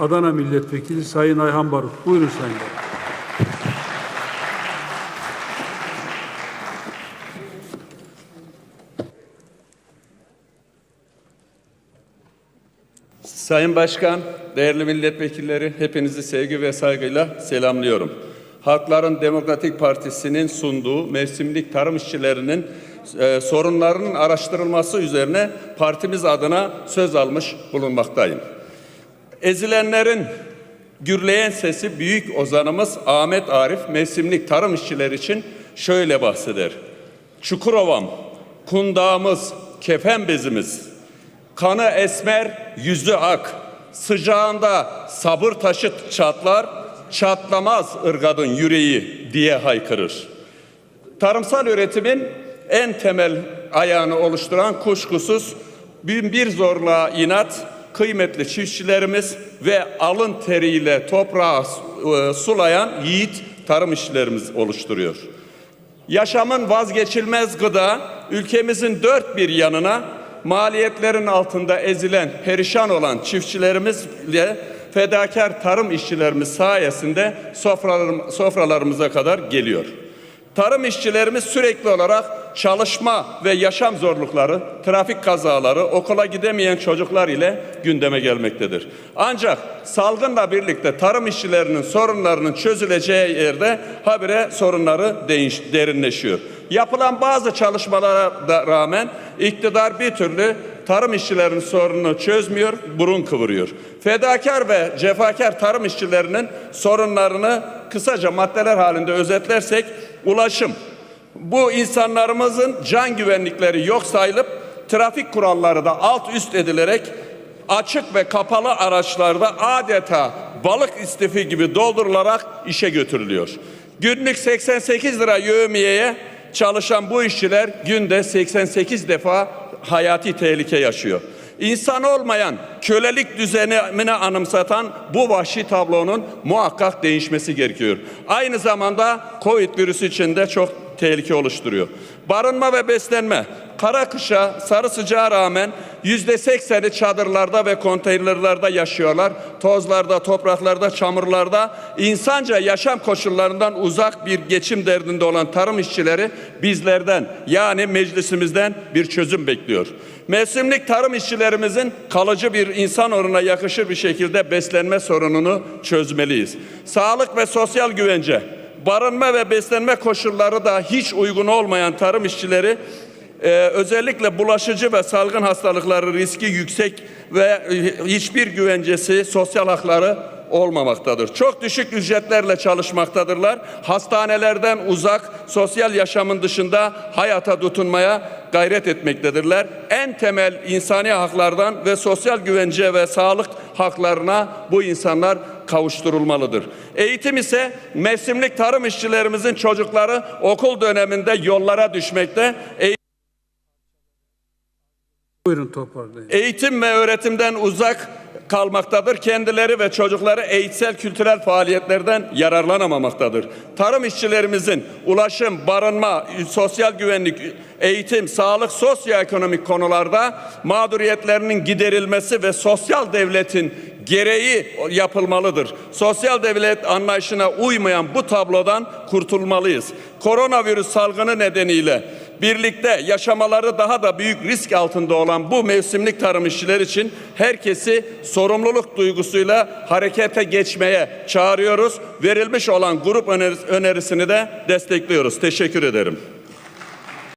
Adana Milletvekili Sayın Ayhan Barut. Buyurun Sayın Barut. Sayın Başkan, değerli milletvekilleri, hepinizi sevgi ve saygıyla selamlıyorum. Halkların Demokratik Partisi'nin sunduğu mevsimlik tarım işçilerinin e, sorunlarının araştırılması üzerine partimiz adına söz almış bulunmaktayım. Ezilenlerin gürleyen sesi büyük ozanımız Ahmet Arif mevsimlik tarım işçileri için şöyle bahseder. Çukurovam, kundağımız, kefen bezimiz, Kanı esmer, yüzü ak. Sıcağında sabır taşı çatlar, çatlamaz ırgadın yüreği diye haykırır. Tarımsal üretimin en temel ayağını oluşturan kuşkusuz bin bir zorla inat kıymetli çiftçilerimiz ve alın teriyle toprağı e, sulayan yiğit tarım işçilerimiz oluşturuyor. Yaşamın vazgeçilmez gıda ülkemizin dört bir yanına maliyetlerin altında ezilen, perişan olan çiftçilerimizle fedakar tarım işçilerimiz sayesinde sofralarım- sofralarımıza kadar geliyor. Tarım işçilerimiz sürekli olarak çalışma ve yaşam zorlukları, trafik kazaları, okula gidemeyen çocuklar ile gündeme gelmektedir. Ancak salgınla birlikte tarım işçilerinin sorunlarının çözüleceği yerde habire sorunları derinleşiyor. Yapılan bazı çalışmalara da rağmen iktidar bir türlü tarım işçilerinin sorununu çözmüyor, burun kıvırıyor. Fedakar ve cefakar tarım işçilerinin sorunlarını kısaca maddeler halinde özetlersek ulaşım. Bu insanlarımızın can güvenlikleri yok sayılıp trafik kuralları da alt üst edilerek açık ve kapalı araçlarda adeta balık istifi gibi doldurularak işe götürülüyor. Günlük 88 lira yövmiyeye çalışan bu işçiler günde 88 defa hayati tehlike yaşıyor. İnsan olmayan kölelik düzenini anımsatan bu vahşi tablonun muhakkak değişmesi gerekiyor. Aynı zamanda Covid virüsü için de çok tehlike oluşturuyor. Barınma ve beslenme kara kışa sarı sıcağa rağmen yüzde sekseni çadırlarda ve konteynerlerde yaşıyorlar. Tozlarda, topraklarda, çamurlarda insanca yaşam koşullarından uzak bir geçim derdinde olan tarım işçileri bizlerden yani meclisimizden bir çözüm bekliyor. Mevsimlik tarım işçilerimizin kalıcı bir insan onuruna yakışır bir şekilde beslenme sorununu çözmeliyiz. Sağlık ve sosyal güvence barınma ve beslenme koşulları da hiç uygun olmayan tarım işçileri e, özellikle bulaşıcı ve salgın hastalıkları riski yüksek ve e, hiçbir güvencesi, sosyal hakları olmamaktadır. Çok düşük ücretlerle çalışmaktadırlar. Hastanelerden uzak, sosyal yaşamın dışında hayata tutunmaya gayret etmektedirler. En temel insani haklardan ve sosyal güvence ve sağlık haklarına bu insanlar kavuşturulmalıdır. Eğitim ise mevsimlik tarım işçilerimizin çocukları okul döneminde yollara düşmekte. Eğitim Buyurun toparlayın. Eğitim ve öğretimden uzak kalmaktadır. Kendileri ve çocukları eğitsel kültürel faaliyetlerden yararlanamamaktadır. Tarım işçilerimizin ulaşım, barınma, sosyal güvenlik, eğitim, sağlık, sosyoekonomik konularda mağduriyetlerinin giderilmesi ve sosyal devletin gereği yapılmalıdır. Sosyal devlet anlayışına uymayan bu tablodan kurtulmalıyız. Koronavirüs salgını nedeniyle birlikte yaşamaları daha da büyük risk altında olan bu mevsimlik tarım işçiler için herkesi sorumluluk duygusuyla harekete geçmeye çağırıyoruz. Verilmiş olan grup öneris- önerisini de destekliyoruz. Teşekkür ederim.